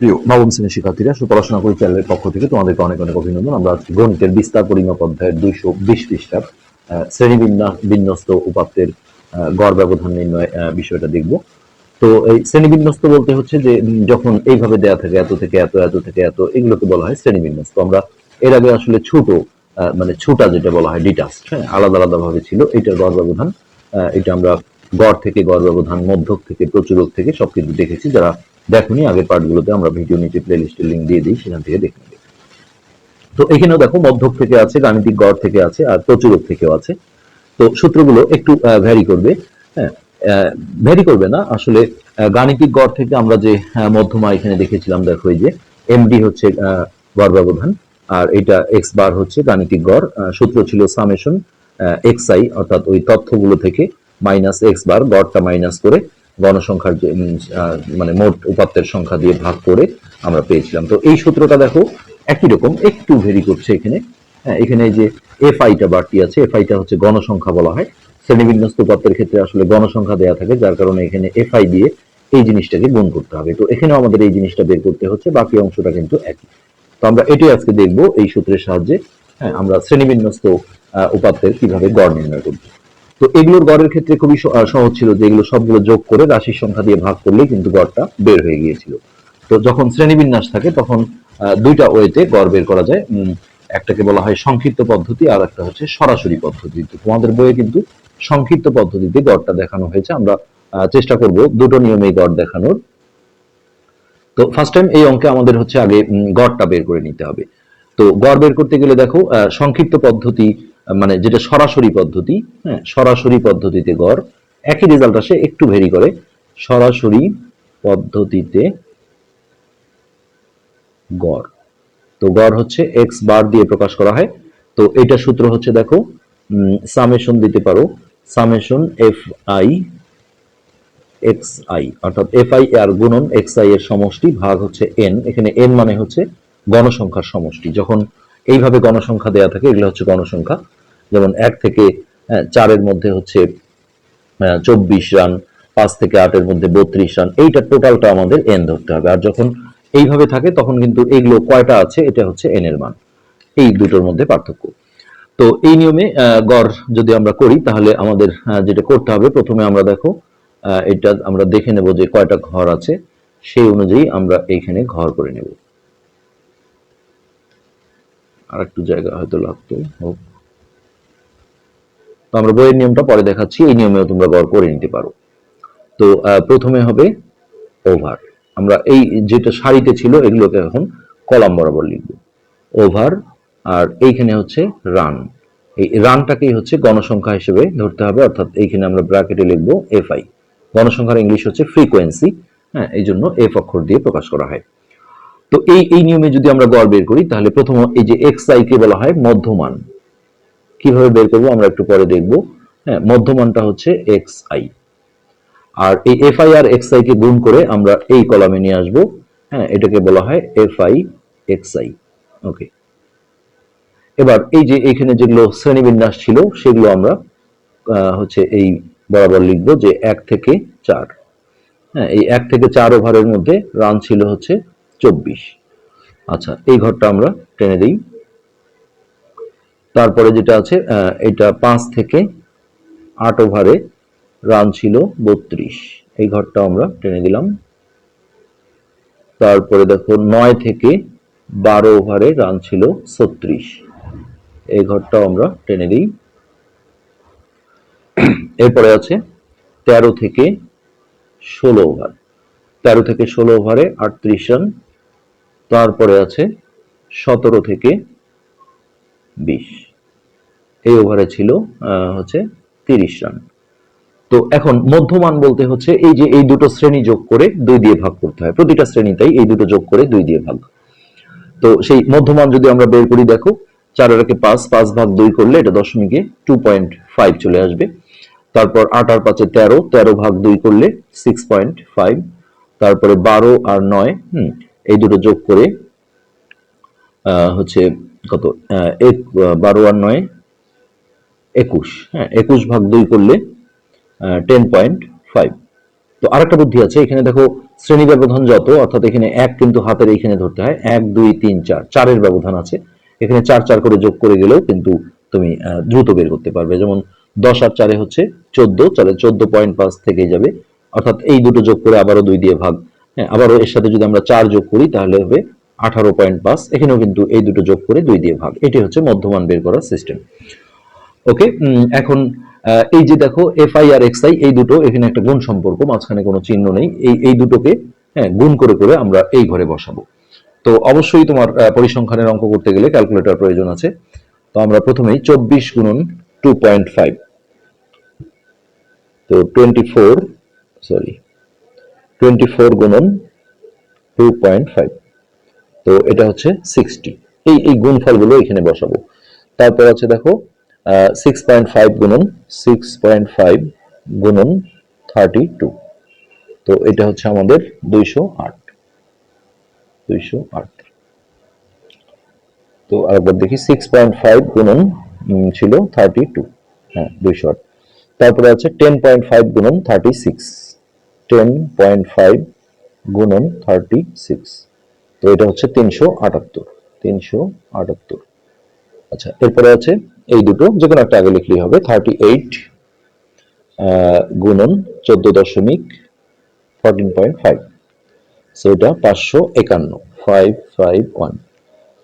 প্রিয় নবম শ্রেণির শিক্ষার্থীরা সুপড়াশোনা পরিচালনের পক্ষ থেকে। তোমাদেরকে অনেক অনেক অভিনন্দন। আমরা আজকে গণিতের বিস্তার পরিমাপ অধ্যায়ের দুইশো বিশ পৃষ্ঠার আহ, শ্রেণি বিন্যস্ত উপাত্তের গড় ব্যবধান নির্ণয় বিষয়টা দেখব। তো এই শ্রেণি বিন্যস্ত বলতে হচ্ছে যে যখন এইভাবে দেয়া থাকে এত থেকে এত এত থেকে এত এগুলোকে বলা হয় শ্রেণি বিন্যস্ত আমরা এর আগে আসলে ছোট মানে ছোটা যেটা বলা হয় ডিটাস হ্যাঁ আলাদা আলাদা ভাবে ছিল। এটার গড় ব্যবধান এটা আমরা গড় থেকে গড় ব্যবধান মধ্যক থেকে প্রচুরক থেকে সবকিছু দেখেছি। যারা দেখুনি আগের পার্টগুলোতে আমরা ভিডিও নিচে প্লে লিস্টের লিঙ্ক দিয়ে দিই, সেখান থেকে দেখে নেবে তো এখানেও দেখো, মধ্যক থেকে আছে, গাণিতিক গড় থেকে আছে, আর প্রচুরক থেকেও আছে। তো সূত্রগুলো একটু ভ্যারি করবে। হ্যাঁ ভ্যারি করবে না। আসলে গাণিতিক গড় থেকে আমরা যে মধ্যমা এখানে দেখেছিলাম, দেখো এই যে এমডি হচ্ছে গড় ব্যবধান আর এটা এক্স বার হচ্ছে গাণিতিক গড়। সূত্র ছিল সামেশন এক্স আই অর্থাৎ ওই তথ্যগুলো থেকে মাইনাস এক্স বার গড়টা মাইনাস করে গণসংখ্যার যে মানে মোট উপাত্তের সংখ্যা দিয়ে ভাগ করে আমরা পেয়েছিলাম। তো এই সূত্রটা দেখো, একই রকম, একটু ভেরি করছে এখানে। হ্যাঁ এখানে যে এফ আইটা বাড়তি আছে এফ আইটা হচ্ছে গণসংখ্যা বলা হয়। শ্রেণীবিন্যস্ত উপাত্তের ক্ষেত্রে আসলে গণসংখ্যা দেওয়া থাকে, যার কারণে এখানে এফ আই দিয়ে এই জিনিসটাকে গুণ করতে হবে। তো এখানেও আমাদের এই জিনিসটা বের করতে হচ্ছে, বাকি অংশটা কিন্তু একই। তো আমরা এটাই আজকে দেখব এই সূত্রের সাহায্যে হ্যাঁ আমরা শ্রেণীবিন্যস্ত উপাত্তের কীভাবে গড় নির্ণয় করব। তো এগুলোর গড়ের ক্ষেত্রে খুবই সহজ ছিল যে এগুলো সবগুলো যোগ করে রাশির সংখ্যা দিয়ে ভাগ করলে কিন্তু গড়টা বের হয়ে গিয়েছিল। তো যখন শ্রেণীবিন্যাস থাকে, তখন দুইটা ওয়েতে গড় বের করা যায়। একটাকে বলা হয় সংক্ষিপ্ত পদ্ধতি, আর একটা হচ্ছে সরাসরি পদ্ধতি। তো তোমাদের বইয়ে কিন্তু সংক্ষিপ্ত পদ্ধতিতে গড়টা দেখানো হয়েছে। আমরা চেষ্টা করব দুটো নিয়মেই গড় দেখানোর। তো ফার্স্ট টাইম এই অঙ্কে আমাদের হচ্ছে আগে গড়টা বের করে নিতে হবে। তো গড় বের করতে গেলে দেখো সংক্ষিপ্ত পদ্ধতি মানে যেটা সরাসরি পদ্ধতি হ্যাঁ সরাসরি পদ্ধতিতে গড়, একই রেজাল্ট আসে, একটু ভেরি করে, সরাসরি পদ্ধতিতে গড়। তো গড় হচ্ছে এক্স বার দিয়ে প্রকাশ করা হয়। তো এটা সূত্র হচ্ছে, দেখো সামেশন দিতে পারো। Summation F I X I অর্থাৎ এফ আই আর গুণন এক্স আই এর সমষ্টি ভাগ হচ্ছে এন এখানে এন মানে হচ্ছে গণসংখ্যার সমষ্টি। যখন এইভাবে গণসংখ্যা দেয়া থাকে, এগুলো হচ্ছে গণসংখ্যা। যেমন এক থেকে চারের মধ্যে হচ্ছে চব্বিশ রান, পাঁচ থেকে আটের মধ্যে বত্রিশ রান, এইটা টোটালটা আমাদের এন ধরতে হবে। আর যখন এইভাবে থাকে, তখন কিন্তু এইগুলো কয়টা আছে, এটা হচ্ছে এন এর মান। এই দুটোর মধ্যে পার্থক্য। তো এই নিয়মে গড় যদি আমরা করি, তাহলে আমাদের যেটা করতে হবে, প্রথমে আমরা দেখো এটা আমরা দেখে নেব যে কয়টা ঘর আছে, সেই অনুযায়ী আমরা এইখানে ঘর করে নেব। আর একটু জায়গা হয়তো লাগতো, হোক। তো আমরা বইয়ের নিয়মটা পরে দেখাচ্ছি, এই নিয়মেও তোমরা গড় করে নিতে পারো। তো প্রথমে হবে ওভার। আমরা এই যেটা সারিতে ছিল, এগুলোকে এখন কলাম বরাবর লিখব। ওভার, আর এইখানে হচ্ছে রান। এই রানটাকেই হচ্ছে গণসংখ্যা হিসেবে ধরতে হবে, অর্থাৎ এইখানে আমরা ব্র্যাকেটে লিখব এফ আই গণসংখ্যার ইংলিশ হচ্ছে ফ্রিকোয়েন্সি হ্যাঁ এই জন্য এফ অক্ষর দিয়ে প্রকাশ করা হয়। তো এই এই নিয়মে যদি আমরা গড় বের করি, তাহলে প্রথম এই যে এক্স আই কে বলা হয় মধ্যমান। কীভাবে বের করব আমরা একটু পরে দেখব। হ্যাঁ মধ্যমানটা হচ্ছে এক্স আই। আর এই এফ আই আর এক্স আই কে গুণ করে আমরা এই কলামে নিয়ে আসব। হ্যাঁ এটাকে বলা হয় F I X I. Okay. এবার এই যে এখানে যেগুলো শ্রেণীবিন্যাস ছিল, সেগুলো আমরা হচ্ছে এই বরাবর লিখব যে এক থেকে চার। হ্যাঁ এই এক থেকে চার ওভারের মধ্যে রান ছিল হচ্ছে চব্বিশ। আচ্ছা এই ঘরটা আমরা টেনে দিই। তারপরে যেটা আছে এটা পাঁচ থেকে আট ওভারে রান ছিল বত্রিশ। এই ঘরটা আমরা টেনে দিলাম। তারপরে দেখো, নয় থেকে বারো ওভারে রান ছিল ছত্রিশ। এই ঘরটাও আমরা টেনে দিই। এরপরে আছে তেরো থেকে ষোলো ওভার। তেরো থেকে ষোলো ওভারে আটত্রিশ রান তারপরে আছে সতেরো থেকে বিশ। এই ওভারে ছিল হচ্ছে তিরিশ রান তো এখন মধ্যমান বলতে হচ্ছে এই যে এই দুটো শ্রেণি যোগ করে দুই দিয়ে ভাগ করতে হয়। প্রতিটা শ্রেণীতেই এই দুটো যোগ করে দুই দিয়ে ভাগ। তো সেই মধ্যমান যদি আমরা বের করি, দেখো, চার একে পাঁচ পাঁচ ভাগ দুই করলে এটা দশমিকে টু পয়েন্ট ফাইভ চলে আসবে। তারপর আট আর পাঁচে তেরো তেরো ভাগ দুই করলে সিক্স পয়েন্ট ফাইভ তারপরে বারো আর নয়, হুম, এই দুটো যোগ করে হচ্ছে কত? এক বারো আর নয়, একুশ। হ্যাঁ একুশ ভাগ দুই করলে টেন পয়েন্ট ফাইভ তো আরেকটা বুদ্ধি আছে, এখানে দেখো শ্রেণি ব্যবধান যত, অর্থাৎ এখানে এক কিন্তু হাতের এইখানে ধরতে হয়, এক, দুই, তিন, চার। চারের ব্যবধান আছে। এখানে চার চার করে যোগ করে গেলেও কিন্তু তুমি দ্রুত বের করতে পারবে। যেমন দশ আর চারে হচ্ছে চোদ্দ, তাহলে চোদ্দ পয়েন্ট পাঁচ থেকে যাবে। অর্থাৎ এই দুটো যোগ করে আবারও দুই দিয়ে ভাগ। হ্যাঁ আবারও এর সাথে যদি আমরা চার যোগ করি, তাহলে হবে আঠারো পয়েন্ট পাঁচ, এখানেও কিন্তু এই দুটো যোগ করে দুই দিয়ে ভাগ। এটি হচ্ছে মধ্যমান বের করার সিস্টেম ওকে এখন এই যে দেখো এফ আই আর এক্স আই এই দুটো এখানে একটা গুণ সম্পর্ক, মাঝখানে কোনো চিহ্ন নেই। এই এই দুটোকে হ্যাঁ গুণ করে করে আমরা এই ঘরে বসাবো। তো অবশ্যই তোমার পরিসংখ্যানের অঙ্ক করতে গেলে ক্যালকুলেটর প্রয়োজন আছে। তো আমরা প্রথমেই চব্বিশ গুণন টু পয়েন্ট ফাইভ তো twenty four sorry twenty four গুণন টু পয়েন্ট ফাইভ তো এটা হচ্ছে সিক্সটি এই এই গুণফলগুলো এখানে বসাবো। তারপর আছে দেখো সিক্স পয়েন্ট ফাইভ গুণন সিক্স পয়েন্ট ফাইভ গুণন থার্টি টু তো এটা হচ্ছে আমাদের দুইশো আট। দুইশো আট। তো আরেকবার দেখি সিক্স পয়েন্ট ফাইভ গুণন ছিল থার্টি টু হ্যাঁ দুইশো আট। তারপরে আছে টেন পয়েন্ট ফাইভ গুণন thirty six ten point five গুণন থার্টি সিক্স তো এটা হচ্ছে তিনশো আটাত্তর তিনশো আটাত্তর। আচ্ছা এরপরে আছে এই দুটো যে কোনো একটা আগে লিখলেই হবে থার্টি এইট গুণন চোদ্দ দশমিক ফোরটিন পয়েন্ট ফাইভ সো এটা পাঁচশো একান্ন ফাইভ ফাইভ ওয়ান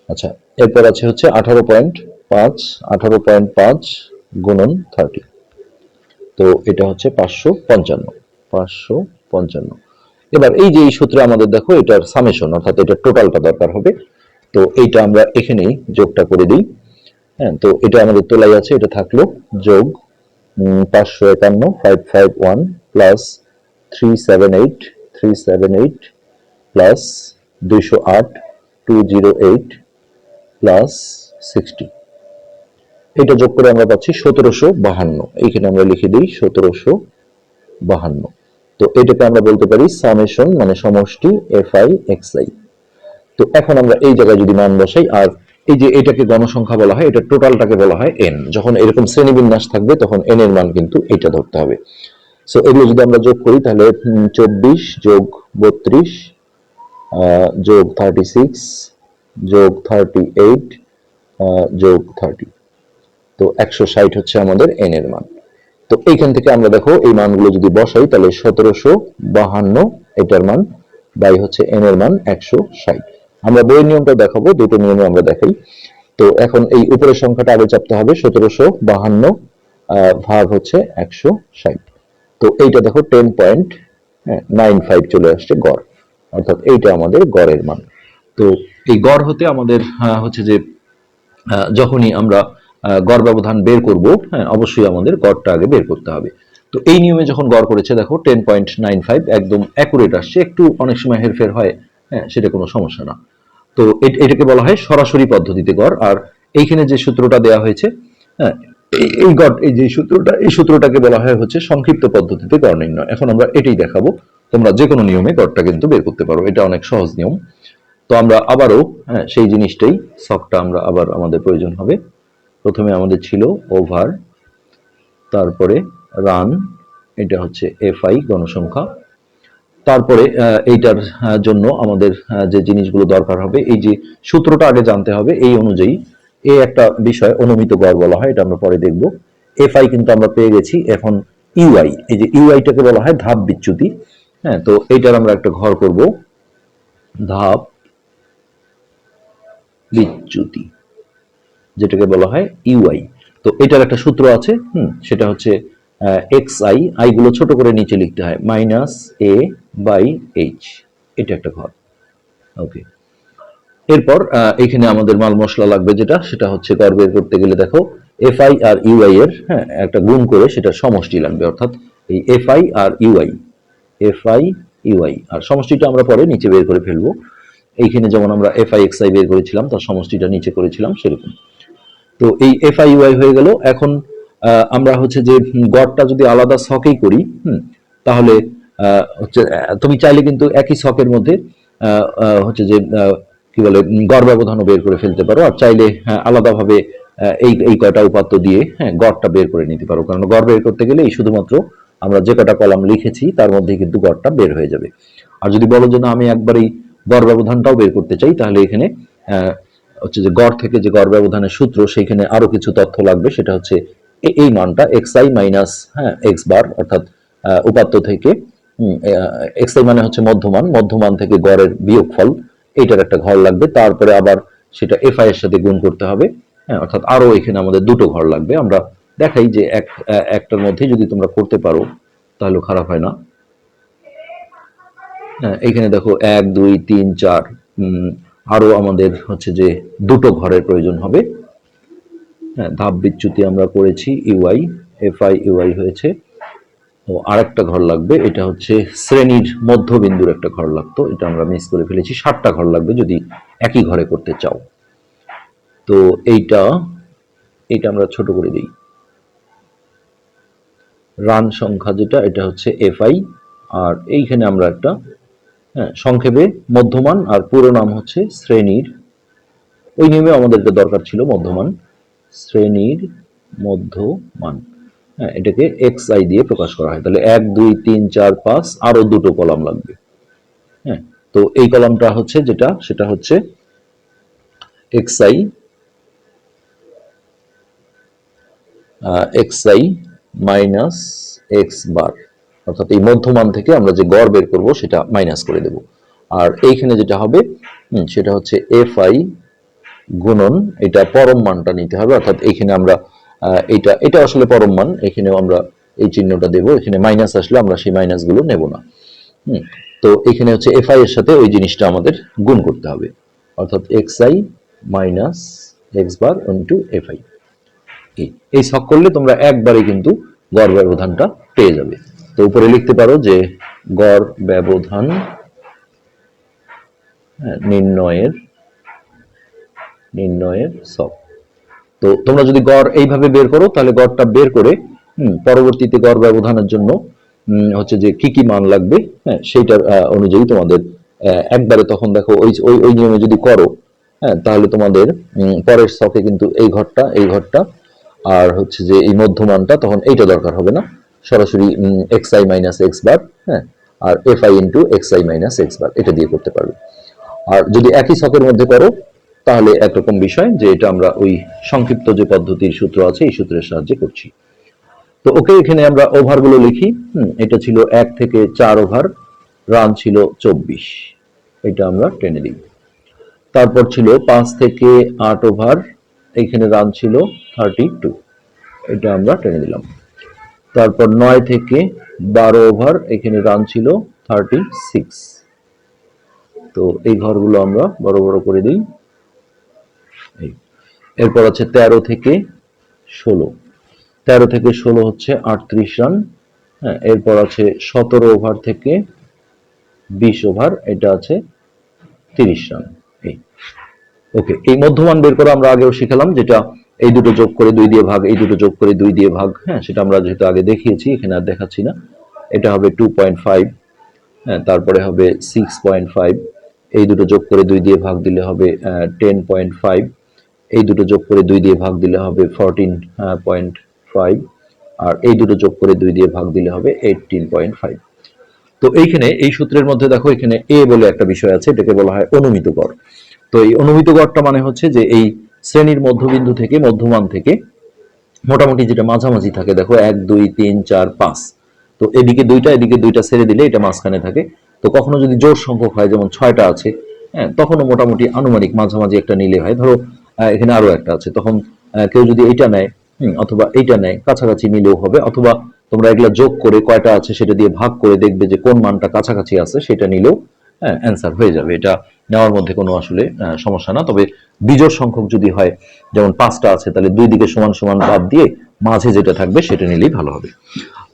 আচ্ছা এরপর আছে হচ্ছে আঠারো পয়েন্ট পাঁচ, আঠারো পয়েন্ট পাঁচ, গুণন থার্টি তো এটা হচ্ছে পাঁচশো পঞ্চান্ন পাঁচশো পঞ্চান্ন। এবার এই যে এই সূত্রে আমাদের দেখো, এটার সামেশন অর্থাৎ এটা টোটালটা দরকার হবে। তো এইটা আমরা এখানেই যোগটা করে দিই। হ্যাঁ তো এটা আমাদের তোলাই আছে, এটা থাকল যোগ পাঁচশো একান্ন five five one plus three seven eight three seven eight plus দুইশো আট two zero eight plus sixty এটা যোগ করে আমরা পাচ্ছি সতেরোশো বাহান্ন। এইখানে আমরা লিখে দিই সতেরোশো বাহান্ন। তো এটাকে আমরা বলতে পারি সামেশন মানে সমষ্টি এফ আই এক্স আই তো এখন আমরা এই জায়গায় যদি মান বসাই, আর এই যে এটাকে গণসংখ্যা বলা হয়, এটা টোটালটাকে বলা হয় এন যখন এরকম শ্রেণীবিন্যাস থাকবে, তখন এন এর মান কিন্তু এটা ধরতে হবে। সো এগুলো যদি আমরা যোগ করি, তাহলে চব্বিশ যোগ বত্রিশ যোগ থার্টি সিক্স যোগ থার্টি এইট যোগ থার্টি তো একশো ষাট হচ্ছে আমাদের এন এর মান। তো এইখান থেকে আমরা দেখো এই মানগুলো যদি বসাই, তাহলে সতেরোশো বাহান্ন এটার মান, বাই হচ্ছে এন এর মান একশো ষাট। আমরা বইয়ের নিয়মটা দেখাবো, দুটো নিয়মে আমরা দেখাই। তো এখন এই উপরের সংখ্যাটা আগে চাপতে হবে, সতেরোশো বাহান্ন ভাগ হচ্ছে একশো ষাট। তো এইটা দেখো টেন পয়েন্ট নাইন ফাইভ চলে আসছে গড়। অর্থাৎ এইটা আমাদের গড়ের মান। তো এই গড় হতে আমাদের হচ্ছে যে যখনই আমরা গড় ব্যবধান বের করব হ্যাঁ অবশ্যই আমাদের গড়টা আগে বের করতে হবে। তো এই নিয়মে যখন গড় করেছে, দেখো টেন পয়েন্ট নাইন ফাইভ একদম অ্যাকুরেট আসছে, একটু অনেক সময় হেরফের হয় হ্যাঁ সেটা কোনো সমস্যা না। তো এট- এটাকে বলা হয় সরাসরি পদ্ধতিতে গড়, আর এইখানে যে সূত্রটা দেওয়া হয়েছে হ্যাঁ এই- গড়, এই যে সূত্রটা, এই সূত্রটাকে বলা হয় হচ্ছে সংক্ষিপ্ত পদ্ধতিতে গড় নির্ণয়। এখন আমরা এটাই দেখাবো, তোমরা যে কোনো নিয়মে গড়টা কিন্তু বের করতে পারো, এটা অনেক সহজ নিয়ম। তো আমরা আবারও হ্যাঁ সেই জিনিসটাই শখটা আমরা আবার আমাদের প্রয়োজন হবে। প্রথমে আমাদের ছিল ওভার, তারপরে রান, এটা হচ্ছে এফআই গণসংখ্যা। তারপরে এইটার জন্য আমাদের যে জিনিসগুলো দরকার হবে, এই যে সূত্রটা আগে জানতে হবে, এই অনুযায়ী এই একটা বিষয় অনুমিত গড় বলা হয়, এটা আমরা পরে দেখব। এফআই কিন্তু আমরা পেয়ে গেছি এখন ইউআই, এই যে ইউআইটাকে বলা হয় ধাপ বিচ্যুতি। হ্যাঁ তো এইটার আমরা একটা ঘর করব। ধাপ বিচ্যুতি। যেটাকে বলা হয় ইউআই তো এটার একটা সূত্র আছে, হুম, সেটা হচ্ছে এক্স আই আই গুলো ছোট করে নিচে লিখতে হয় মাইনাস এ বাই এইচ এটা একটা ঘর। ওকে এরপর এখানে আমাদের মাল মশলা লাগবে যেটা, সেটা হচ্ছে গড় বের করতে গেলে দেখো এফ আই আর ইউআই এর হ্যাঁ একটা গুণ করে সেটা সমষ্টি লাগবে, অর্থাৎ এই এফ আই আর ইউআই এফ আই ইউআই আর সমষ্টিটা আমরা পরে নিচে বের করে ফেলব। এইখানে যেমন আমরা এফ আই এক্স আই বের করেছিলাম, তার সমষ্টিটা নিচে করেছিলাম, সেরকম। তো এই এফ আই ইউআই হয়ে গেল। এখন আমরা হচ্ছে যে গড়টা যদি আলাদা ছকেই করি হুম, তাহলে হচ্ছে তুমি চাইলে কিন্তু একই ছকের মধ্যে হচ্ছে যে কি বলে গড় ব্যবধানও বের করে ফেলতে পারো। আর চাইলে হ্যাঁ, আলাদাভাবে এই এই কয়টা উপাত্ত দিয়ে হ্যাঁ গড়টা বের করে নিতে পারো। কারণ গড় বের করতে গেলে এই শুধুমাত্র আমরা যে কটা কলাম লিখেছি তার মধ্যে কিন্তু গড়টা বের হয়ে যাবে। আর যদি বলো যে না আমি একবারেই গড় ব্যবধানটাও বের করতে চাই তাহলে এখানে হচ্ছে যে গড় থেকে যে গড় ব্যবধানের সূত্র সেখানে আরও কিছু তথ্য লাগবে। সেটা হচ্ছে এই মানটা এক্স আই মাইনাস হ্যাঁ এক্স বার অর্থাৎ উপাত্ত থেকে এক্স আই মানে হচ্ছে মধ্যমান মধ্যমান থেকে গড়ের বিয়োগফল এইটার একটা ঘর লাগবে। তারপরে আবার সেটা এফ আই এর সাথে গুণ করতে হবে হ্যাঁ অর্থাৎ আরও এখানে আমাদের দুটো ঘর লাগবে। আমরা দেখাই যে এক একটার মধ্যে যদি তোমরা করতে পারো তাহলে খারাপ হয় না। হ্যাঁ, এইখানে দেখো এক দুই তিন চার আরও আমাদের হচ্ছে যে দুটো ঘরের প্রয়োজন হবে। হ্যাঁ ধাপ বিচ্যুতি আমরা করেছি ইউআই এফআই ইউআই হয়েছে। ও আরেকটা ঘর লাগবে, এটা হচ্ছে শ্রেণির মধ্যবিন্দুর একটা ঘর লাগতো, এটা আমরা মিস করে ফেলেছি। সাতটা ঘর লাগবে যদি একই ঘরে করতে চাও। তো এইটা এটা আমরা ছোট করে দিই। রান সংখ্যা যেটা, এটা হচ্ছে এফআই আর এইখানে আমরা একটা সংক্ষেপে মধ্যমান আর পুরো নাম হচ্ছে শ্রেণির। ওই নিয়মে আমাদের দরকার ছিল মধ্যমান, শ্রেণির মধ্যমান। হ্যাঁ এটাকে এক্স আই দিয়ে প্রকাশ করা হয়। তাহলে এক, দুই, তিন, চার, পাঁচ, আরও দুটো কলাম লাগবে। হ্যাঁ তো এই কলামটা হচ্ছে যেটা, সেটা হচ্ছে X I X I minus X bar অর্থাৎ এই মধ্যমান থেকে আমরা যে গড় বের করব সেটা মাইনাস করে দেব। আর এইখানে যেটা হবে সেটা হচ্ছে এফ আই গুণন এটা পরম মানটা নিতে হবে। অর্থাৎ এইখানে আমরা এটা এটা আসলে পরম মান এখানেও আমরা এই চিহ্নটা দেব। এখানে মাইনাস আসলে আমরা সেই মাইনাসগুলো নেব না। হুম, তো এখানে হচ্ছে এফ আই এর সাথে ওই জিনিসটা আমাদের গুণ করতে হবে। অর্থাৎ X I minus X bar into F I এই এই করলে তোমরা একবারে কিন্তু গড় ব্যবধানটা পেয়ে যাবে। তো উপরে লিখতে পারো যে গড় ব্যবধান হ্যাঁ, নির্ণয়ের নির্ণয়ের ছক তো তোমরা যদি গড় এইভাবে বের করো তাহলে গড়টা বের করে পরবর্তীতে গড় ব্যবধানের জন্য হচ্ছে যে কি কি মান লাগবে হ্যাঁ সেইটার অনুযায়ী তোমাদের একবারে তখন দেখো ওই ওই নিয়মে যদি করো হ্যাঁ তাহলে তোমাদের পরের ছকে কিন্তু এই ঘরটা এই ঘরটা আর হচ্ছে যে এই মধ্যমানটা তখন এইটা দরকার হবে না। সরাসরি X I minus X bar হ্যাঁ আর F I into X I minus X bar এটা দিয়ে করতে পারবে। আর যদি একই ছকের মধ্যে করো তাহলে একরকম বিষয় যে এটা আমরা ওই সংক্ষিপ্ত যে পদ্ধতির সূত্র আছে এই সূত্রের সাহায্যে করছি। তো ওকে এখানে আমরা ওভারগুলো লিখি হুম, এটা ছিল এক থেকে চার ওভার রান ছিল চব্বিশ। এটা আমরা টেনে দিই। তারপর ছিল পাঁচ থেকে আট ওভার এইখানে রান ছিল থার্টি টু এটা আমরা টেনে দিলাম। তারপর নয় থেকে বারো ওভার এখানে রান ছিল থার্টি সিক্স তো এই ঘরগুলো আমরা বড় বড় করে দিই। এরপর আছে তেরো থেকে ষোলো। তেরো থেকে ষোলো হচ্ছে আটত্রিশ রান হ্যাঁ এরপর আছে সতেরো ওভার থেকে বিশ ওভার এটা আছে তিরিশ রান এই ওকে এই মধ্যমান বের করে আমরা আগেও শিখালাম, যেটা এই দুটো যোগ করে দুই দিয়ে ভাগ, এই দুটো যোগ করে দুই দিয়ে ভাগ হ্যাঁ সেটা আমরা যেহেতু আগে দেখিয়েছি, এখানে আর দেখাচ্ছি না। এটা হবে টু পয়েন্ট ফাইভ হ্যাঁ তারপরে হবে সিক্স পয়েন্ট ফাইভ এই দুটো যোগ করে দুই দিয়ে ভাগ দিলে হবে টেন পয়েন্ট ফাইভ এই দুটো যোগ করে দুই দিয়ে ভাগ দিলে হবে ফোরটিন পয়েন্ট ফাইভ আর এই দুটো যোগ করে দুই দিয়ে ভাগ দিলে হবে এইটিন পয়েন্ট ফাইভ তো এইখানে, এই সূত্রের মধ্যে দেখো, এখানে এ বলে একটা বিষয় আছে, এটাকে বলা হয় অনুমিত গড়। তো এই অনুমিত গড়টা মানে হচ্ছে যে এই শ্রেণির মধ্যবিন্দু থেকে মধ্যমান থেকে মোটামুটি যেটা মাঝামাঝি থাকে, দেখো এক, দুই, তিন, চার, পাঁচ। তো এদিকে দুইটা এদিকে দুইটা ছেড়ে দিলে এটা মাঝখানে থাকে। তো কখনো যদি জোর সংখ্যক হয়, যেমন ছয়টা আছে হ্যাঁ তখনও মোটামুটি আনুমানিক মাঝামাঝি একটা নিলে হয়। ধরো এখানে আরও একটা আছে, তখন কেউ যদি এইটা নেয় অথবা এইটা নেয়, কাছাকাছি নিলেও হবে, অথবা তোমরা এগুলা যোগ করে কয়টা আছে সেটা দিয়ে ভাগ করে দেখবে যে কোন মানটা কাছাকাছি আছে, সেটা নিলেও অ্যান্সার হয়ে যাবে। এটা নেওয়ার মধ্যে কোনো আসলে সমস্যা না। তবে বিজোড় সংখ্যক যদি হয়, যেমন পাঁচটা আছে, তাহলে দুই দিকে সমান সমান বাদ দিয়ে মাঝে যেটা থাকবে সেটা নিলেই ভালো হবে।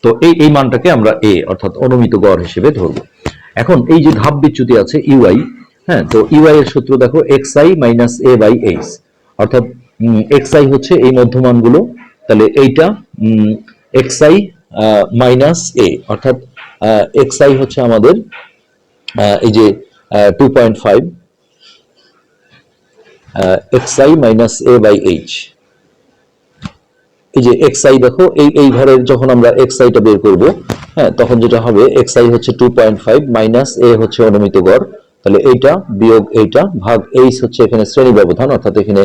তো এই এই মানটাকে আমরা এ অর্থাৎ অনুমিত গড় হিসেবে ধরবো। এখন এই যে ধাপ বিচ্যুতি আছে ইউআই হ্যাঁ তো ইউআই এর সূত্র দেখো X I minus A by H অর্থাৎ এক্স আই হচ্ছে এই মধ্যমানগুলো, তাহলে এইটা এক্স আই মাইনাস এ অর্থাৎ এক্স আই হচ্ছে আমাদের এই যে two point five X I minus A by H এই যে এক্স আই দেখো, এই এই ঘরের যখন আমরা এক্স আইটা বের করব হ্যাঁ তখন যেটা হবে এক্স আই হচ্ছে two point five minus A হচ্ছে অনুমিত গড়। তাহলে এইটা বিয়োগ এইটা ভাগ এইচ হচ্ছে এখানে শ্রেণি ব্যবধান, অর্থাৎ এখানে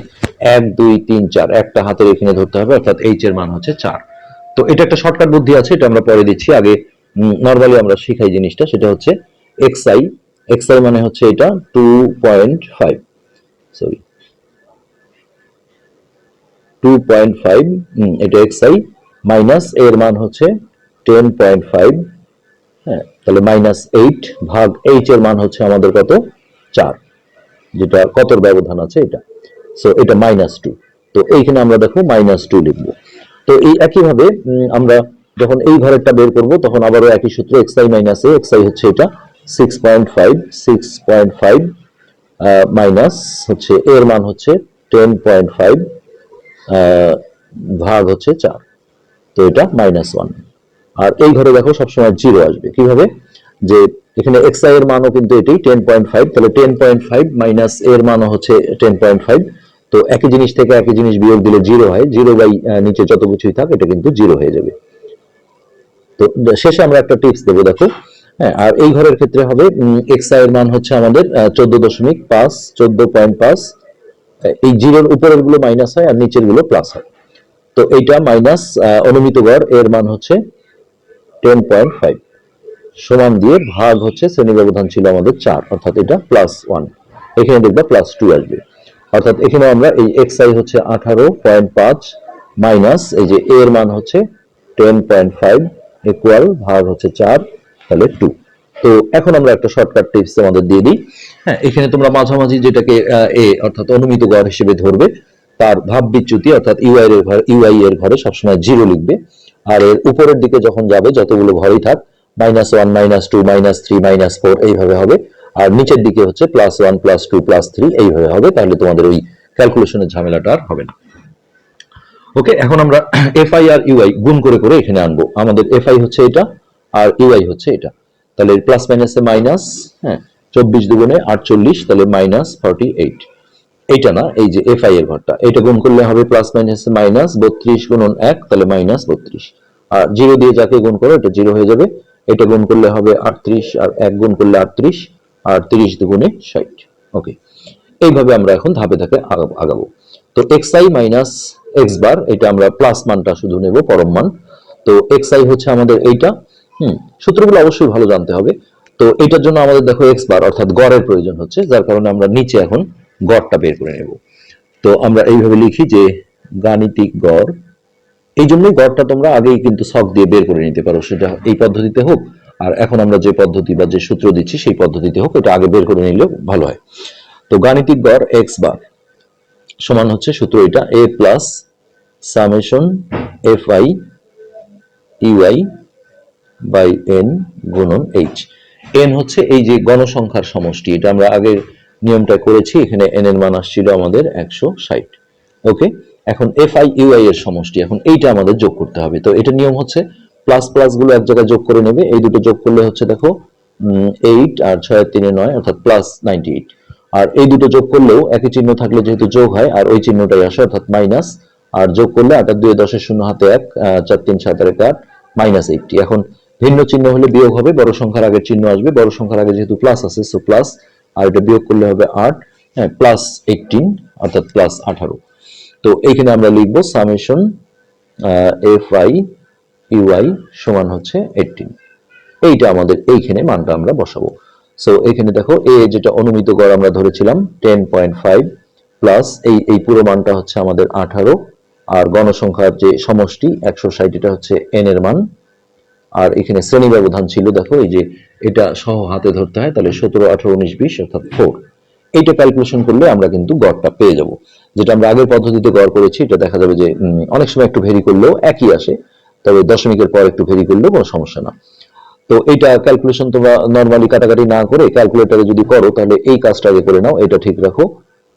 এক, দুই, তিন, চার, একটা হাতের এখানে ধরতে হবে, অর্থাৎ এইচ এর মান হচ্ছে চার। তো এটা একটা শর্টকাট বুদ্ধি আছে, এটা আমরা পরে দিচ্ছি। আগে নর্মালি আমরা শিখাই জিনিসটা, সেটা হচ্ছে এক্স আই এক্স আই মানে হচ্ছে এটা two point five sorry two point five এটা এক্স আই মাইনাস এর মান হচ্ছে টেন পয়েন্ট ফাইভ হ্যাঁ তাহলে মাইনাস এইট ভাগ এইচ এর মান হচ্ছে আমাদের কত? চার, যেটা কতর ব্যবধান আছে এটা। সো এটা মাইনাস টু তো এইখানে আমরা দেখো মাইনাস টু লিখব। তো এই একইভাবে আমরা যখন এই ঘরেরটা বের করব, তখন আবারও একই সূত্র X I minus A X I হচ্ছে এটা। Six point five six point five minus হচ্ছে, এর মান হচ্ছে টেন পয়েন্ট ফাইভ ভাগ হচ্ছে চার। তো এটা মাইনাস ওয়ান আর এই ঘরে দেখো সবসময় জিরো আসবে। কীভাবে? যে এখানে এক্স আই এর মানও কিন্তু এটাই টেন পয়েন্ট ফাইভ তাহলে টেন পয়েন্ট ফাইভ মাইনাস এর মানও হচ্ছে টেন পয়েন্ট ফাইভ তো একই জিনিস থেকে একই জিনিস বিয়োগ দিলে জিরো হয়। জিরো বাই নিচে যত কিছুই থাক, এটা কিন্তু জিরো হয়ে যাবে। তো শেষে আমরা একটা টিপস দেবো, দেখো। হ্যাঁ আর এই ঘরের ক্ষেত্রে হবে এক্স আই এর মান হচ্ছে আমাদের চোদ্দ দশমিক পাঁচ, চোদ্দ পয়েন্ট পাঁচ এই জিরোর উপরেরগুলো মাইনাস হয় আর নিচেরগুলো প্লাস হয়। তো এইটা মাইনাস অনুমিত গড়, এর মান হচ্ছে টেন পয়েন্ট ফাইভ সমান দিয়ে ভাগ হচ্ছে শ্রেণি ব্যবধান ছিল আমাদের চার, অর্থাৎ এটা প্লাস ওয়ান এখানে দেখবা প্লাস টু আসবে। অর্থাৎ এখানে আমরা এই এক্স আই হচ্ছে আঠারো পয়েন্ট পাঁচ মাইনাস এই যে এর মান হচ্ছে টেন পয়েন্ট ফাইভ ইকুয়াল ভাগ হচ্ছে চার তাহলে টু তো এখন আমরা একটা শর্টকাট টিপস আমাদের দিয়ে দিই। হ্যাঁ এখানে তোমরা মাঝামাঝি যেটাকে এ অর্থাৎ অনুমিত গড় হিসেবে ধরবে, তার ভাব বিচ্যুতি অর্থাৎ ইউআই এর ঘরে ইউআই এর ঘরে সবসময় জিরো লিখবে। আর এর উপরের দিকে যখন যাবে, যতগুলো ঘরেই থাক minus one minus two minus three minus four এইভাবে হবে। আর নিচের দিকে হচ্ছে plus one plus two plus three এইভাবে হবে, তাহলে তোমাদের ওই ক্যালকুলেশনের ঝামেলাটা আর হবে না। ওকে এখন আমরা এফআই আর ইউআই গুণ করে করে এখানে আনব। আমাদের এফআই হচ্ছে এটা। আর ইউআই হচ্ছে এটা। তাহলে প্লাস মাইনাসে মাইনাস হ্যাঁ চব্বিশ দুগুণে আটচল্লিশ, তাহলে মাইনাস ফর্টি এইট এইটা না, এই যে এফআই এর ঘরটা এটা গুণ করলে হবে প্লাস মাইনাসে মাইনাস বত্রিশ গুণন এক, তাহলে মাইনাস বত্রিশ। আর জিরো দিয়ে যাকে গুণ করো, এটা জিরো হয়ে যাবে। এটা গুণ করলে হবে আটত্রিশ, আর এক গুণ করলে আটত্রিশ, আর তিরিশ দুগুণে ষাট। ওকে এইভাবে আমরা এখন ধাপে ধাপে আগাবো তো X I minus X bar এটা আমরা প্লাস মানটা শুধু নেব, পরম মান। তো এক্স আই হচ্ছে আমাদের এইটা। হুম, সূত্রগুলো অবশ্যই ভালো জানতে হবে। তো এটার জন্য আমাদের দেখো এক্স বার অর্থাৎ গড়ের প্রয়োজন হচ্ছে, যার কারণে আমরা নিচে এখন গড়টা বের করে নেব। তো আমরা এইভাবে লিখি যে গাণিতিক গড়, এই জন্যই গড়টা তোমরা আগেই কিন্তু শখ দিয়ে বের করে নিতে পারো, সেটা এই পদ্ধতিতে হোক, আর এখন আমরা যে পদ্ধতি বা যে সূত্র দিচ্ছি সেই পদ্ধতিতে হোক, এটা আগে বের করে নিলেও ভালো হয়। তো গাণিতিক গড় এক্স বার সমান হচ্ছে সূত্র এটা A plus summation F I UI by N গুণন এইচ। এন হচ্ছে এই যে গণসংখ্যার সমষ্টি, এটা আমরা আগের নিয়মটা করেছি, এখানে এন এর মান আসছিল আমাদের একশো ষাট। ওকে? এখন এফ আই ইউআই এর সমষ্টি, এখন এইটা আমাদের যোগ করতে হবে। তো এটা নিয়ম হচ্ছে প্লাস প্লাসগুলো এক জায়গায় যোগ করে নেবে, এই দুটো যোগ করলে হচ্ছে দেখো এইট আর ছয় তিনে নয়, অর্থাৎ প্লাস নাইনটি এইট। আর এই দুটো যোগ করলেও একই চিহ্ন থাকলে যেহেতু যোগ হয়, আর ওই চিহ্নটাই আসে, অর্থাৎ মাইনাস, আর যোগ করলে আট আর দুই দশের শূন্য, হাতে এক চার তিন, সাত আর এক আট, মাইনাস এইটটি। এখন ভিন্ন চিহ্ন হলে বিয়োগ হবে, বড় সংখ্যার আগে চিহ্ন আসবে, বড় সংখ্যার আগে যেহেতু প্লাস আছে সো প্লাস আর এটা বিয়োগ করলে হবে আট হ্যাঁ প্লাস এইটিন অর্থাৎ প্লাস আঠারো। তো এইখানে আমরা লিখব সামেশন এফ আই ইউআই সমান হচ্ছে এইটিন এইটা আমাদের এইখানে মানটা আমরা বসাবো। সো এখানে দেখো এ যেটা অনুমিত গড় আমরা ধরেছিলাম টেন পয়েন্ট ফাইভ প্লাস এই এই পুরো মানটা হচ্ছে আমাদের আঠারো, আর গণসংখ্যার যে সমষ্টি, একশো ষাট, এটা হচ্ছে এন এর মান। আর এখানে শ্রেণি ব্যবধান ছিল, দেখো, এই যে এটা সহ হাতে ধরতে হয়, তাহলে সতেরো, আঠারো, উনিশ, বিশ, অর্থাৎ ফোর এইটা ক্যালকুলেশন করলে আমরা কিন্তু গড়টা পেয়ে যাব। যেটা আমরা আগের পদ্ধতিতে গড় করেছি, এটা দেখা যাবে যে অনেক সময় একটু ভেরি করলেও একই আসে, তবে দশমিকের পর একটু ভেরি করলেও কোনো সমস্যা না। তো এইটা ক্যালকুলেশন তোমরা নর্মালি কাটাকাটি না করে ক্যালকুলেটরে যদি করো, তাহলে এই কাজটা আগে করে নাও, এটা ঠিক রাখো,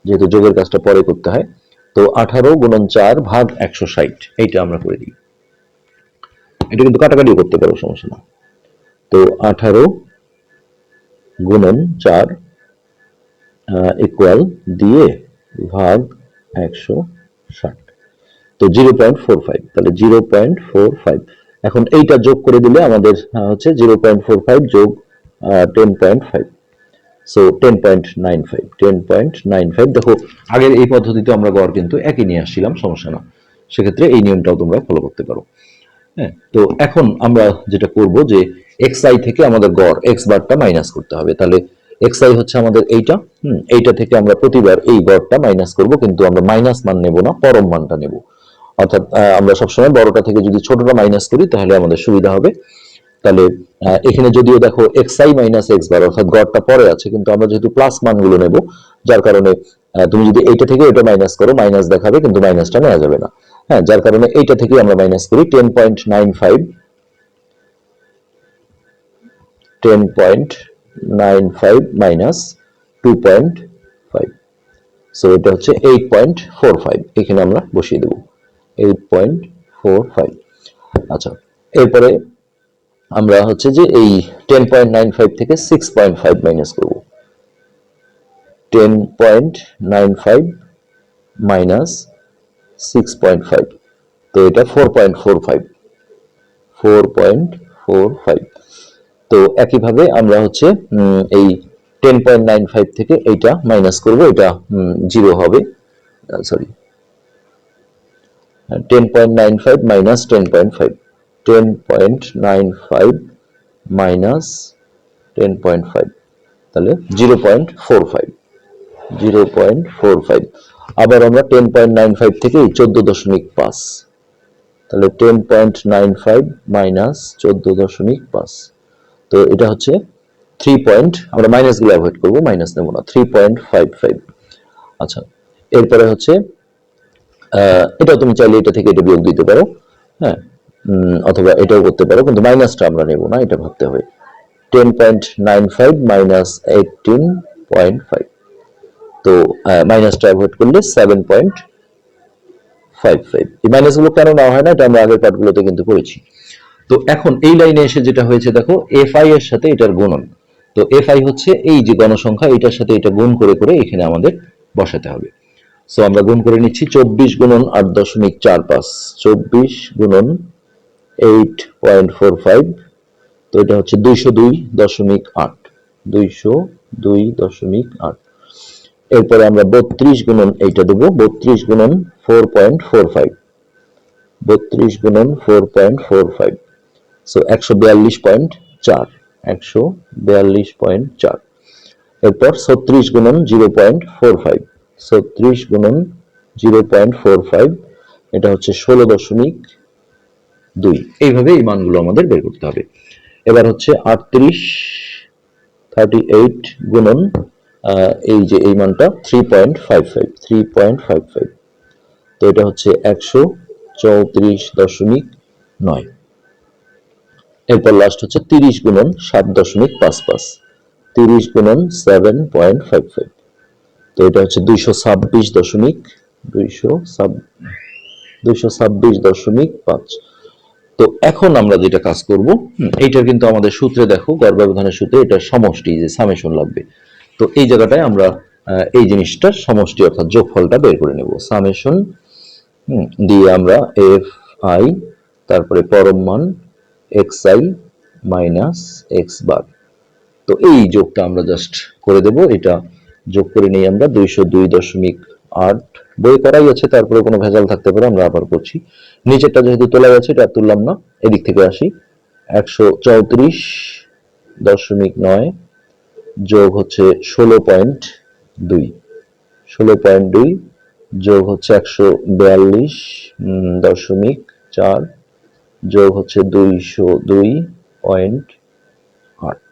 যেহেতু যোগের কাজটা পরে করতে হয়। তো আঠারো গুণন চার ভাগ একশো ষাট, এইটা আমরা করে দিই। এটা কিন্তু কাটাকাটিও করতে পারো, সমস্যা না তো আঠারো গুণন চার ইকুয়াল দিয়ে ভাগ একশো ষাট। তো জিরো পয়েন্ট ফোর ফাইভ, তাহলে জিরো পয়েন্ট ফোর ফাইভ। এখন এইটা যোগ করে দিলে আমাদের হচ্ছে জিরো পয়েন্ট ফোর ফাইভ যোগ ten point five. So ten point nine five, ten point nine five. দেখো, আগের এই পদ্ধতিতে আমরা গড় কিন্তু একই নিয়ে আসছিলাম, সমস্যা না। সেক্ষেত্রে এই নিয়মটাও তোমরা ফলো করতে পারো। হ্যাঁ তো এখন আমরা যেটা করব যে এক্স আই থেকে আমাদের গড় এক্স বারটা মাইনাস করতে হবে। তাহলে এক্স আই হচ্ছে আমাদের এইটা, হুম, এইটা থেকে আমরা প্রতিবার এই গড়টা মাইনাস করব, কিন্তু আমরা মাইনাস মান নেব না, পরম মানটা নেব। অর্থাৎ আমরা সবসময় বড়টা থেকে যদি ছোটটা মাইনাস করি, তাহলে আমাদের সুবিধা হবে। তাহলে এখানে যদিও দেখো X I minus X bar অর্থাৎ গড়টা পরে আছে, কিন্তু আমরা যেহেতু প্লাস মানগুলো নেব, যার কারণে তুমি যদি এইটা থেকে এটা মাইনাস করো মাইনাস দেখাবে, কিন্তু মাইনাসটা নেওয়া যাবে না। হ্যাঁ যার কারণে এইটা থেকে আমরা মাইনাস করি ten point nine five ten point nine five minus two point five so এটা হচ্ছে এইট পয়েন্ট ফোর ফাইভ এখানে আমরা বসিয়ে দেবো। এইট পয়েন্ট ফোর ফাইভ আচ্ছা এরপরে আমরা হচ্ছে যে এই টেন পয়েন্ট নাইন ফাইভ থেকে সিক্স পয়েন্ট ফাইভ মাইনাস করব। Ten point nine five minus six point five তো এটা four point four five four point four five তো একইভাবে আমরা হচ্ছে এই টেন পয়েন্ট নাইন ফাইভ থেকে এইটা মাইনাস করব, এটা জিরো হবে। Sorry ten point nine five minus ten point five ten point nine five minus ten point five তাহলে zero point four five zero point four five. আবার আমরা ten point nine five থেকে চোদ্দ দশমিক পাঁচ। তাহলে ten point nine five minus চোদ্দ দশমিক পাঁচ। তো এটা হচ্ছে থ্রি পয়েন্ট, আমরা মাইনাসগুলো অ্যাভয়েড করব, মাইনাস নেব না, থ্রি পয়েন্ট ফাইভ ফাইভ। আচ্ছা এরপরে হচ্ছে এটাও তুমি চাইলে এটা থেকে এটা বিয়োগ দিতে পারো হ্যাঁ অথবা এটাও করতে পারো, কিন্তু মাইনাসটা আমরা নেব না, এটা ভাবতে হবে। Ten point nine five minus eighteen point five. তো মাইনাসটা অ্যাভয়েড করলে সেভেন পয়েন্ট ফাইভ ফাইভ এই মাইনাসগুলো কেন নেওয়া হয় না? এটা আমরা আগের পার্টগুলোতে কিন্তু করেছি। তো এখন এই লাইনে এসে যেটা হয়েছে, দেখো এফ আই এর সাথে এটার গুণন। তো এফ আই হচ্ছে এই যে গণসংখ্যা, এটার সাথে এটা গুণ করে করে এখানে আমাদের বসাতে হবে। সো আমরা গুণ করে নিচ্ছি চব্বিশ গুণন আট দশমিক চার পাঁচ। চব্বিশ গুণন এইট পয়েন্ট ফোর ফাইভ তো এটা হচ্ছে দুইশো দুই দশমিক আট। দুইশো দুই দশমিক আট। এরপরে আমরা বত্রিশ গুণন এইটা দেবো, বত্রিশ গুণন ফোর পয়েন্ট ফোর ফাইভ বত্রিশ গুণন four point four five so একশো বিয়াল্লিশ পয়েন্ট চার, একশো বিয়াল্লিশ পয়েন্ট চার। এরপর ছত্রিশ গুণন জিরো পয়েন্ট ফোর ফাইভ ছত্রিশ গুণন জিরো পয়েন্ট ফোর ফাইভ এটা হচ্ছে ষোলো দশমিক দুই। এইভাবে এই মানগুলো আমাদের বের করতে হবে। এবার হচ্ছে আটত্রিশ থার্টি এইট গুণন এই যে এই মানটা three point five five three point five five তো এটা হচ্ছে একশো চৌত্রিশ দশমিক নয়। এরপর লাস্ট হচ্ছে তিরিশ গুণন সাত দশমিক পাঁচ পাঁচ, তিরিশ গুণন সেভেন পয়েন্ট ফাইভ ফাইভ তো এটা হচ্ছে দুইশো ছাব্বিশ দশমিক, দুইশো দুইশো ছাব্বিশ দশমিক পাঁচ। তো এখন আমরা যেটা কাজ করব এইটার কিন্তু আমাদের সূত্রে দেখো, গড় ব্যবধানের সূত্রে এটা সমষ্টি, যে সামেশন লাগবে। তো এই জায়গাটায় আমরা এই জিনিসটার সমষ্টি অর্থাৎ যোগফলটা বের করে নেব। সামেশন দিয়ে আমরা এফ আই, তারপরে পরম মান, X I minus X bar. তো এই যোগটা আমরা জাস্ট করে দেব। এটা যোগ করে নিই আমরা দুইশো দুই দশমিক আট বই করাই আছে, তারপরে কোনো ভেজাল থাকতে পারে, আমরা আবার করছি। নিচেরটা যেহেতু তোলা গেছে, এটা তুললাম না। এদিক থেকে আসি। একশো চৌত্রিশ দশমিক নয় যোগ হচ্ছে ষোলো পয়েন্ট দুই। ষোলো পয়েন্ট দুই যোগ হচ্ছে একশো বিয়াল্লিশ দশমিক চার। যোগ হচ্ছে দুইশো দুই পয়েন্ট আট।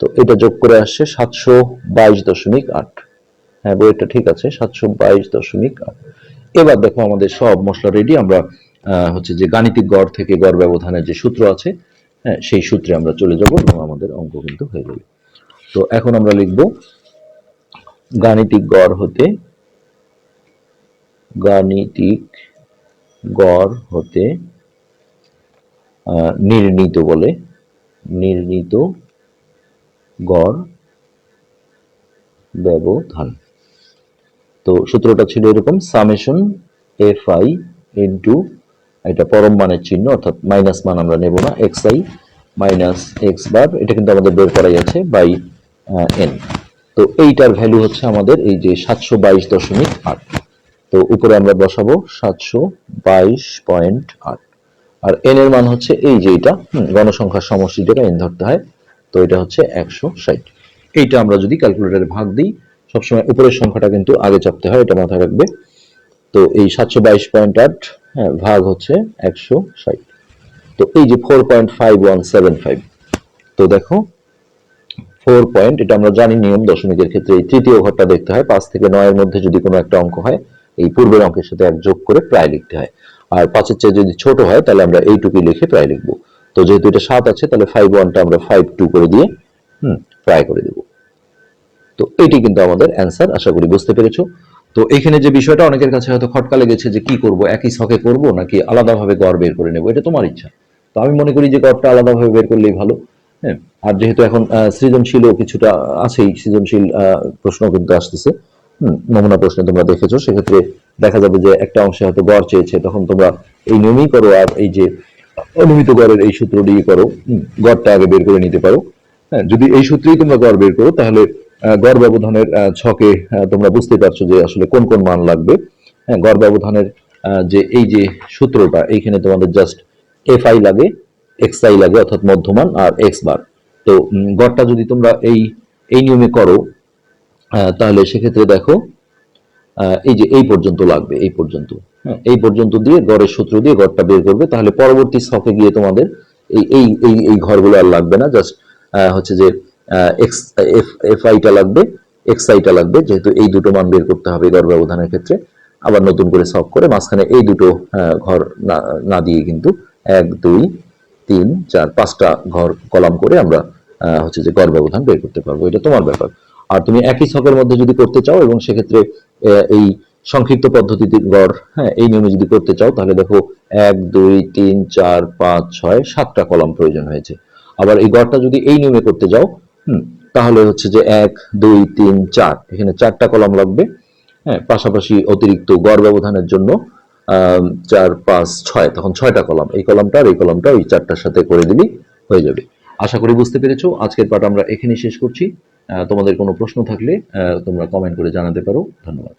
তো এটা যোগ করে আসছে সাতশো বাইশ দশমিক আট। হ্যাঁ বইটা ঠিক আছে, সাতশো বাইশ দশমিক আট। এবার দেখো আমাদের সব মশলা রেডি আমরা হচ্ছে যে গাণিতিক গড় থেকে গড় ব্যবধানের যে সূত্র আছে হ্যাঁ সেই সূত্রে আমরা চলে যাব এবং আমাদের অঙ্ক কিন্তু হয়ে যাবে তো এখন আমরা লিখব গাণিতিক গড় হতে, গাণিতিক গড় হতে নির্ণীত বলে, নির্ণীত গড় ব্যবধান। তো সূত্রটা ছিল এরকম সামেশন এফ আই ইন্টু এটা পরম মানের চিহ্ন, অর্থাৎ মাইনাস মান আমরা নেব না X I minus X bar এটা কিন্তু আমাদের বের করাই আছে বাই এন তো এইটার ভ্যালু হচ্ছে আমাদের এই যে সাতশো বাইশ দশমিক আট। তো উপরে আমরা বসাবো সাতশো বাইশ পয়েন্ট আট। আর এন এর মান হচ্ছে এই যে এটা গণসংখ্যার সমষ্টি যেটা এন ধরতে হয়, তো এটা হচ্ছে একশো ষাট। এইটা আমরা যদি ক্যালকুলেটরে ভাগ দিই, সবসময় উপরের সংখ্যাটা কিন্তু আগে চাপতে হয়, এটা মাথায় রাখবে। তো এই সাতশো বাইশ পয়েন্ট আট হ্যাঁ ভাগ হচ্ছে একশো ষাট। তো এই যে four point five one seven five তো দেখো ফোর পয়েন্ট, এটা আমরা জানি নিয়ম দশমিকের ক্ষেত্রে এই তৃতীয় ঘরটা দেখতে হয়, পাঁচ থেকে নয়ের মধ্যে যদি কোনো একটা অঙ্ক হয়, এই পূর্বের অঙ্কের সাথে এক যোগ করে প্রায় লিখতে হয়। আর পাঁচের চেয়ে যদি ছোট হয়, তাহলে আমরা এইটুকুই লিখে প্রায় লিখব। তো যেহেতু এটা সাত আছে, তাহলে ফাইভ ওয়ানটা আমরা ফাইভ টু করে দিয়ে, হুম, প্রায় করে দেবো। তো এটি কিন্তু আমাদের অ্যান্সার আশা করি বুঝতে পেরেছ। তো এখানে যে বিষয়টা, অনেকের কাছে হয়তো খটকা লেগেছে যে কি করব, একই ছকে করব, নাকি আলাদাভাবে গড় বের করে নেব, এটা তোমার ইচ্ছা। তো আমি মনে করি যে গড়টা আলাদাভাবে বের করলেই ভালো। হ্যাঁ আর যেহেতু এখন সৃজনশীলও কিছুটা আছেই, সৃজনশীল প্রশ্ন কিন্তু আসতেছে। নমুনা প্রশ্নে তোমরা দেখেছ, সেক্ষেত্রে দেখা যাবে যে একটা অংশে হয়তো গড় চেয়েছে, তখন তোমরা এই নিয়মই করো, আর এই যে অনুমিত গড়ের এই সূত্র দিয়ে করো গড়টা আগে বের করে নিতে পারো। হ্যাঁ যদি এই সূত্রেই তোমরা গড় বের করো, তাহলে গড় ব্যবধানের ছকে তোমরা বুঝতে পারছ যে আসলে কোন কোন মান লাগবে। হ্যাঁ গড় ব্যবধানের যে এই যে সূত্রটা, এইখানে তোমাদের জাস্ট এফ আই লাগে। এক্স আই লাগে অর্থাৎ মধ্যমান আর এক্স বার তো গড়টা যদি তোমরা এই এই নিয়মে করো তাহলে সেক্ষেত্রে দেখো এই যে এই পর্যন্ত লাগবে, এই পর্যন্ত। হ্যাঁ এই পর্যন্ত দিয়ে গড়ের সূত্র দিয়ে গড়টা বের করবে, তাহলে পরবর্তী ছকে গিয়ে তোমাদের এই এই এই এই ঘরগুলো আর লাগবে না। জাস্ট হচ্ছে যে এক্স এফ এফ আইটা লাগবে এক্স আইটা লাগবে, যেহেতু এই দুটো মান বের করতে হবে গড় ব্যবধানের ক্ষেত্রে। আবার নতুন করে সলভ করে মাঝখানে এই দুটো ঘর না না দিয়ে কিন্তু এক, দুই তিন, চার, পাঁচটা ঘর, কলাম করে আমরা হচ্ছে যে গড় ব্যবধান বের করতে পারব। এটা তোমার ব্যাপার। আর তুমি একই ছকের মধ্যে যদি করতে চাও এবং সেক্ষেত্রে এই সংক্ষিপ্ত পদ্ধতিতে গড় হ্যাঁ এই নিয়মে যদি করতে চাও, তাহলে দেখো এক, দুই, তিন, চার, পাঁচ, ছয়, সাতটা কলাম প্রয়োজন হয়েছে। আবার এই গড়টা যদি এই নিয়মে করতে যাও, হুম, তাহলে হচ্ছে যে এক, দুই, তিন, চার। এখানে চারটা কলাম লাগবে হ্যাঁ পাশাপাশি অতিরিক্ত গড় ব্যবধানের জন্য চার, পাঁচ, ছয়, তখন ছয়টা কলাম। এই কলামটা আর এই কলামটা ওই চারটার সাথে করে দিলেই হয়ে যাবে। আশা করি বুঝতে পেরেছ। আজকের পাঠ আমরা এখানেই শেষ করছি। তোমাদের কোনো প্রশ্ন থাকলে তোমরা কমেন্ট করে জানাতে পারো। ধন্যবাদ।